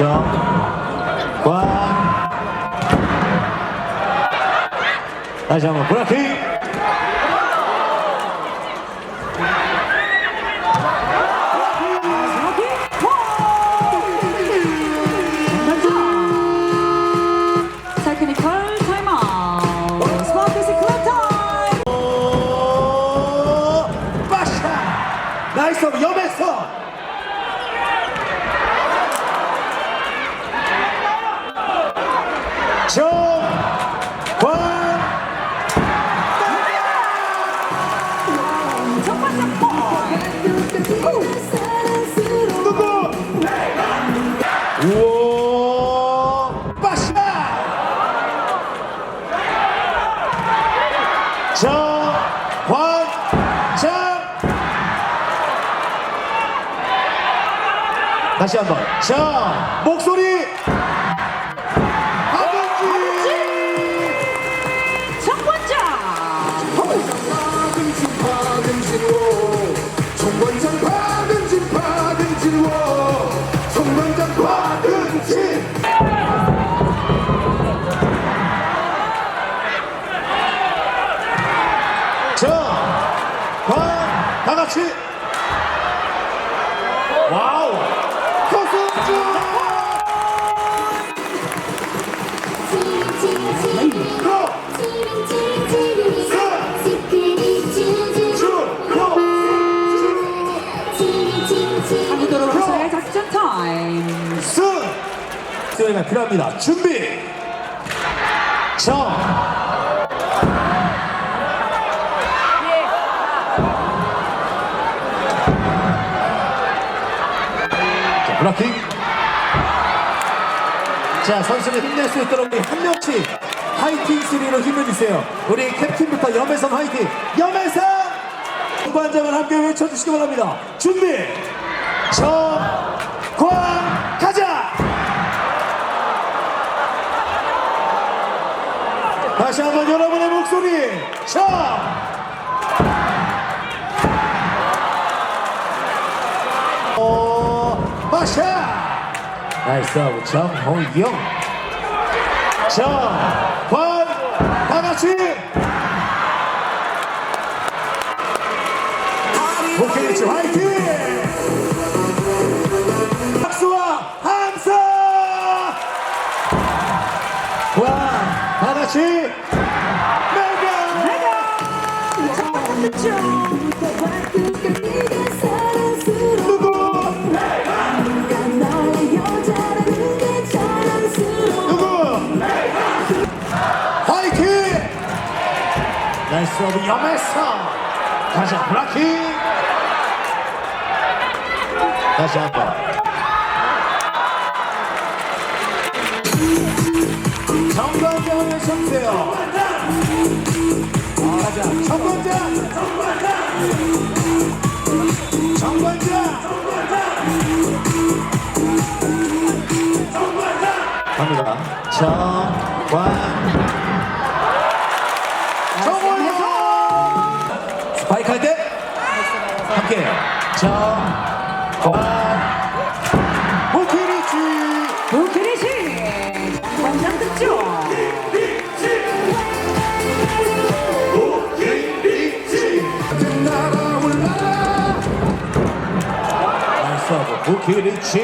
정관 다시 한번 볼 누구 우와 다시 한번. 자 목소리 수행가 필요합니다. 준비! 정! 자, 브라킹. 자, 선수를 힘낼 수 있도록 우리 한 명씩 화이팅 소리로 힘을 주세요. 우리 캡틴부터 염혜선 화이팅! 염혜선! 관장을 함께 외쳐주시기 바랍니다. 준비! 정! 관! 가자! 다시 한번 여러분의 목소리! 정! 어, 마샤! 나이스 정홍영 정관 다같이 오케이치 화이팅 나이스 서브 염했어 다시 한 블락킹 다시 한번. 정관장을 쳐주세요. 가자 정관장. 정관장. 갑니다. 정관 함께 정관장 득점 날아올라 나이스 하고 호키리치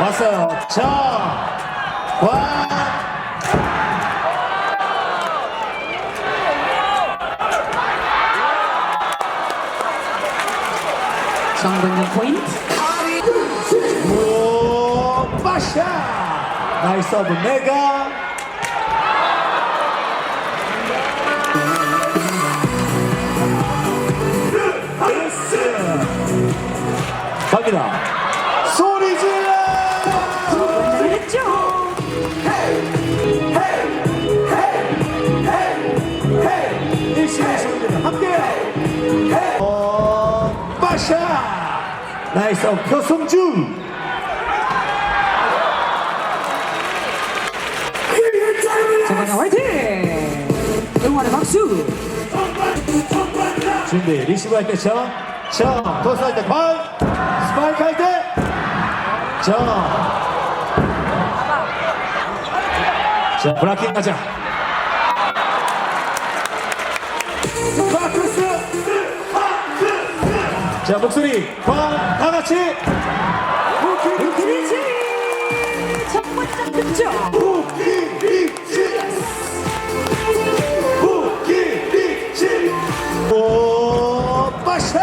왔어요 정관 정관장 포인트. 오 빠샤! 나이스 서브 메가! 갑니다. 소리 질 나이스 서브 표성준 정관장 화이팅 응원의 박수 준비 리시브 할때 정, 정, 토스 할때 관, 스파이크 할때 자. 자, 브라킹 가자. 자, 목소리. 다, 다 같이. 그렇지. 정관장 득점. 오, 빠샤!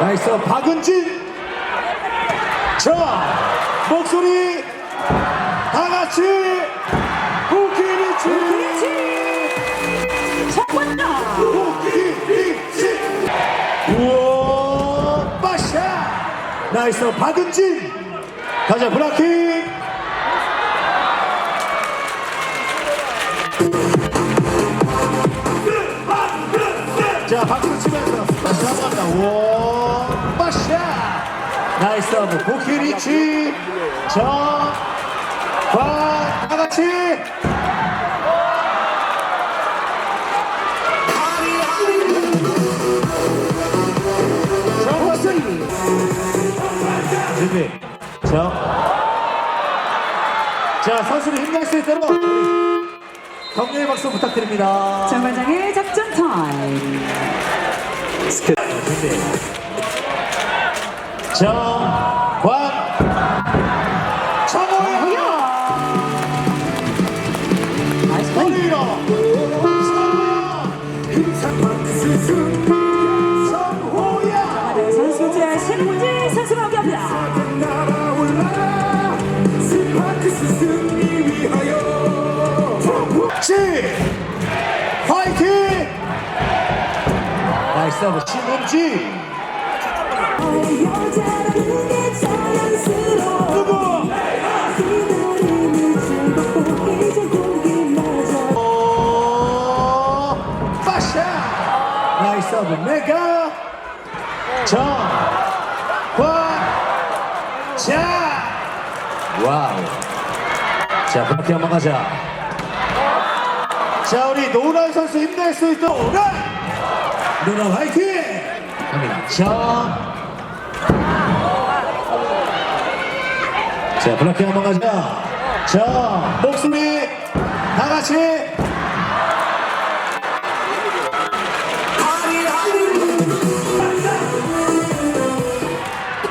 나이스, 박은진! 자, 목소리! 다 같이! 나이스, 박은진! 가자, 브라킹! 자, 박수 치면서 다시 한번. 오, 빠샤! 나이스 보키리치! 저, 과, 다 같이! 준비. 자. 자, 선수를 힘낼 수 있도록 격려의 박수 부탁드립니다. 정관장의 작전 타임. 준비. 자, 화이팅! 나이스 서브, 오, 빠샤! 나이스 서브, 메가! 정, 관, 자! 와우. 자, 그렇게 한번 가자. 자, 우리 노란 선수 힘낼 수 있도록 노란! 노란 화이팅! 갑니다. 정. 자, 블락킹 한번 가자. 자, 목소리 다 같이.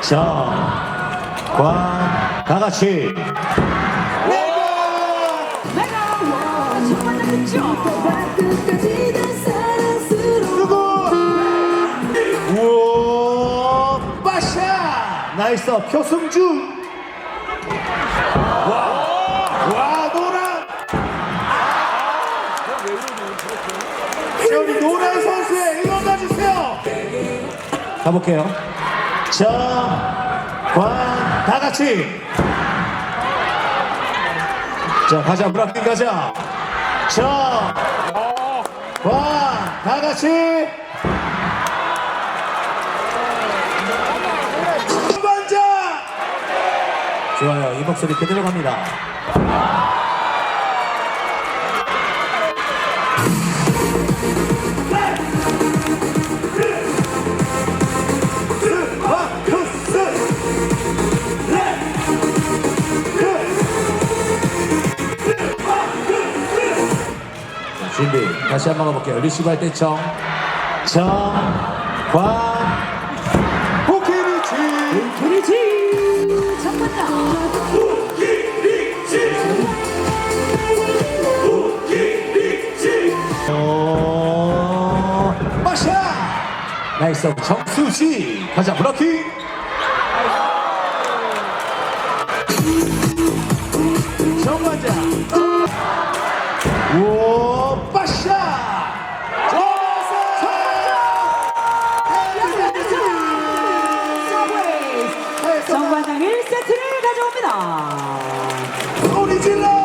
자, 관, 다 같이. 우와, 빠샤! 나이스, 표승주! 와, 와, 노란! 자, 우리 노란 선수의 응원 가 주세요! 가볼게요. 자, 관, 다 같이! 자, 가자, 브라킹 가자! 자, 관, 다 같이! 반장! 좋아요. 이 목소리 그대로 갑니다. 다시 한번 가볼게요. 리시브 할 때 정. 정. 관. 호키리치. 그렇지. 정관장. 어, 마샤! 나이스 정수지 가자 브라킹 정관자 오빠